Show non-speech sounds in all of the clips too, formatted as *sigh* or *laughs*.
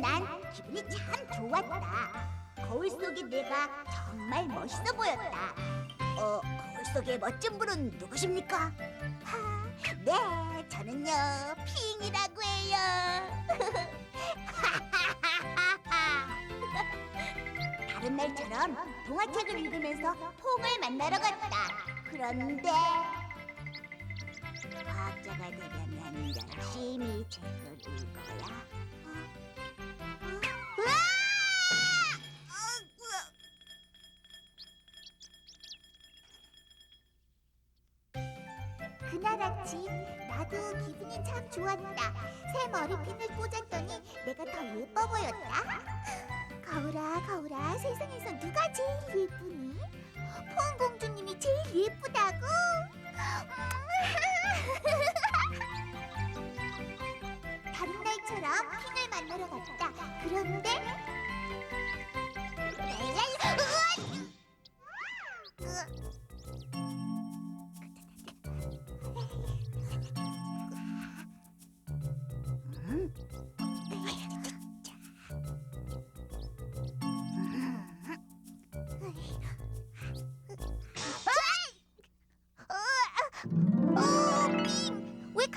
난 기분이 참 좋았다. 거울 속의 내가 정말 멋있어 보였다. 어, 거울 속의 멋진 분은 누구십니까? 하, 네, 저는요 핑이라고 해요. *laughs* 다른 날처럼 동화책을 읽으면서 퐁을 만나러 갔다. 그런데 과학자가 되려면 열심히 책을 읽어야. 아침 나도 기분이 참 좋았다. 새 머리핀을 꽂았더니 내가 더 예뻐 보였다. 거울아 거울아 세상에서 누가 제일 예쁘니? 포옹 공주님이 제일 예쁘다고?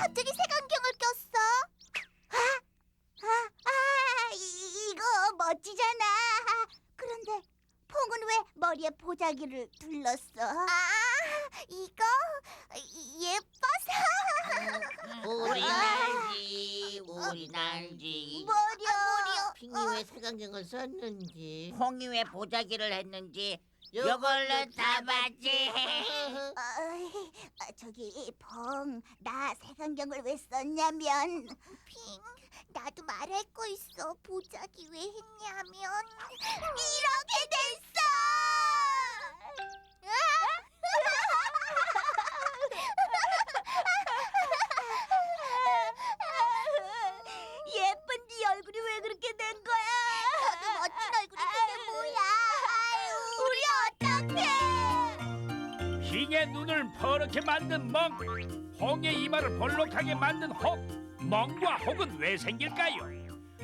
갑자기 색안경을 꼈어? 아, 아, 아, 이, 이거 멋지잖아. 그런데 퐁은 왜 머리에 보자기를 둘렀어? 아, 이거 예뻐서. 우리 날지 우리 날지 머 핑이 왜 색안경을 썼는지. 홍이 왜 보자기를 했는지 요걸로 다 봤지. *laughs* 어, 어, 저기 펑, 나 색안경을 왜 썼냐면 핑, 나도 말할 거 있어. 보자기 왜 했냐면 이렇게 됐 핑의 눈을 퍼렇게 만든 멍, 홍의 이마를 볼록하게 만든 혹, 멍과 혹은 왜 생길까요?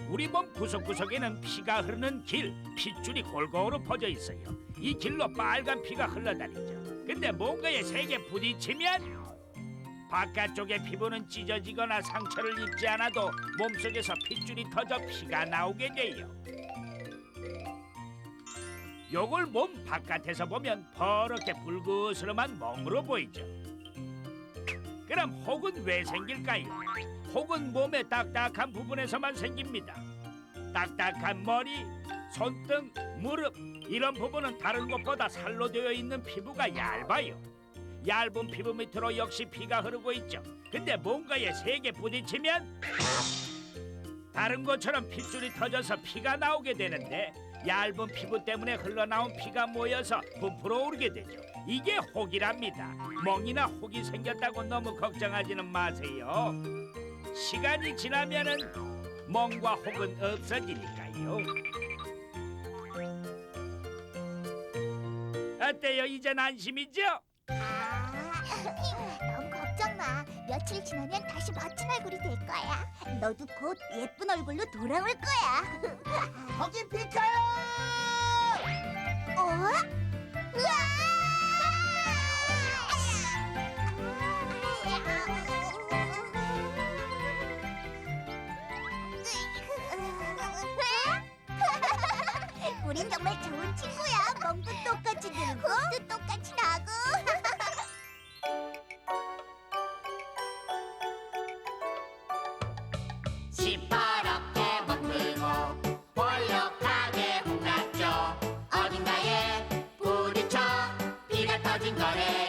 우리 몸 구석구석에는 피가 흐르는 길, 핏줄이 골고루 퍼져 있어요. 이 길로 빨간 피가 흘러다니죠. 근데 뭔가에 세게 부딪히면 바깥쪽의 피부는 찢어지거나 상처를 입지 않아도 몸속에서 핏줄이 터져 피가 나오게 돼요. 요걸 몸 바깥에서 보면 퍼렇게 불그스름한 멍으로 보이죠. 그럼 혹은 왜 생길까요? 혹은 몸의 딱딱한 부분에서만 생깁니다. 딱딱한 머리, 손등, 무릎 이런 부분은 다른 곳보다 살로 되어 있는 피부가 얇아요. 얇은 피부 밑으로 역시 피가 흐르고 있죠. 근데 뭔가에 세게 부딪히면 다른 것처럼 핏줄이 터져서 피가 나오게 되는데 얇은 피부 때문에 흘러나온 피가 모여서 부풀어 오르게 되죠. 이게 혹이랍니다. 멍이나 혹이 생겼다고 너무 걱정하지는 마세요. 시간이 지나면은 멍과 혹은 없어지니까요. 어때요? 이젠 안심이죠? 며칠 지나면 다시 멋진 얼굴이 될 거야. 너도 곧 예쁜 얼굴로 돌아올 거야. *laughs* 거기 비켜요 어? 으아! *laughs* 우린 정말 좋은 친구야. 멍도 똑같이 들고, 호도 똑같이 나고. 시퍼렇게 멍들고 볼록하게 홍났죠. 어딘가에 부딪혀 피가 터진 거래